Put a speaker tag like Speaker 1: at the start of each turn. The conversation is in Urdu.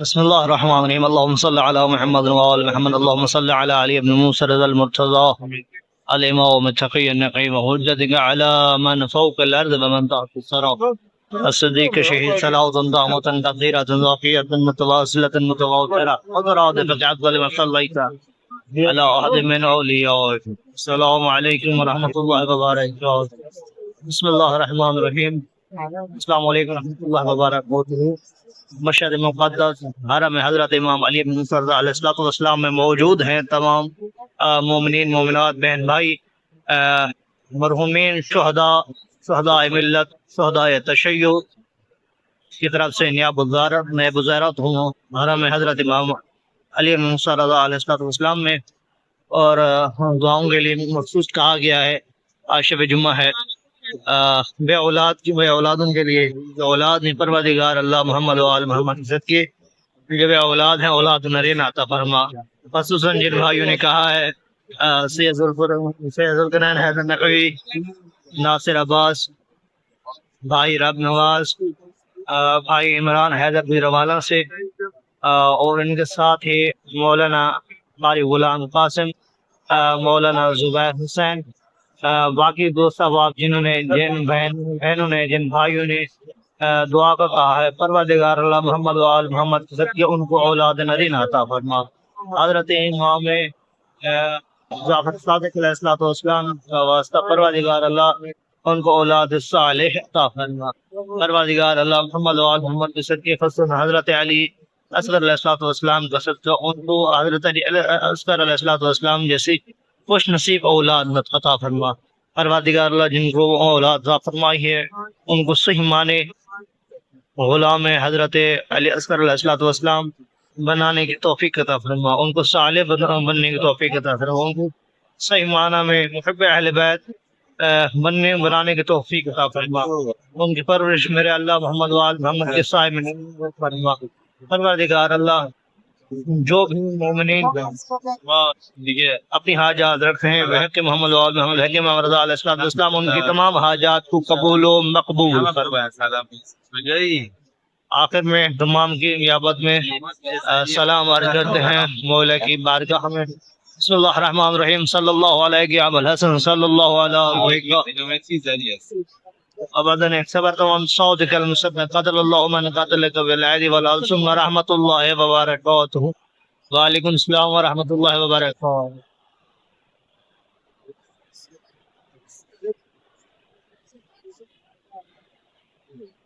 Speaker 1: بسم الله الرحمن الرحيم. اللهم صل على محمد وآل محمد. اللهم صل على علي بن موسى رضا المرتضى الإمام التقي النقي وحجتك على من فوق الأرض ومن تحت الثرى. الصديق شهيد صلاة دامة تقديرة ضافية متواصلة متواترة. ومرادفة أفضل ما صليت. على أحد من أوليائك. السلام عليكم ورحمة الله وبركاته. بسم الله الرحمن الرحيم. السلام علیکم ورحمۃ اللہ وبرکاتہ مشہد مقدس حرم حضرت امام علی بن صلی علیہ السلام والسلام میں موجود ہیں تمام مومنین مومنات بہن بھائی آ، مرحومین شہداء شہداء ملت شہداء تشیع۔ کی طرف سے نیاب وزارت میں وزارت ہوں۔ حرم حضرت امام علی بن صلی اللہ علیہ والسلام میں اور آ، دعاؤں کے لیے مخصوص کہا گیا ہے آج شب جمعہ ہے۔ بے اولاد کی بے اولادوں کے لیے اولاد نہیں پروردگار اللہ محمد و آل محمد عزت کے جو بے اولاد ہیں، اولاد نرین عطا فرما۔ خصوصاً جن بھائیوں نے کہا ہے سید ذوالفر سید ذوالقرنین حیدر نقوی، ناصر عباس، بھائی رب نواز بھائی عمران حیدر بھی روالا سے اور ان کے ساتھ ہی مولانا باری غلام قاسم مولانا زبیر حسین باقی دوست احباب جنہوں نے جن بہن بہنوں نے جن بھائیوں نے دعا کا کہا ہے پروردگار اللہ محمد و آل محمد کی کے ان کو اولاد نرین عطا فرما۔ حضرت امام آ، صادق علیہ الصلوۃ والسلام کا واسطہ پروردگار اللہ ان کو اولاد صالح عطا فرما۔ پروردگار اللہ محمد و آل محمد کی ذات کے خصوصاً حضرت علی اصغر علیہ الصلوۃ والسلام کا صدقہ ان کو حضرت علی اصغر علیہ الصلوۃ والسلام جیسی خوش نصیب اولاد عطا فرما۔ پروردگار اللہ جن کو اولاد عطا فرمائی ہے، ان کو صحیح معنی غلام حضرت علی اصغر علیہ الصلوۃ والسلام بنانے کی توفیق عطا فرما۔ ان کو صالح بننے کی توفیق عطا فرما۔ ان کو صحیح معنی میں محب اہل بیت بننے، بنانے کی توفیق عطا فرما۔ ان کی پرورش میرے اللہ محمد وال محمد کے سائے میں فرما۔ پروردگار اللہ جو بھی مومنین اپنی حاجات رکھتے ہیں کہ محمد وال محمد حکیم محمد رضا علیہ السلام السلام ان کی تمام حاجات کو قبول و مقبول آخر میں تمام کی نیابت میں سلام عرض کرتے ہیں مولا کی بارگاہ میں۔ بسم اللہ الرحمن الرحیم صلی اللہ علیہ الحسن صلی اللہ علیہ أبدا اعتبرتهم صوتك المسمى قتل الله من قتلك بالعيد والأرض ثم رحمة الله وبركاته وعليكم السلام ورحمة الله وبركاته Thank you.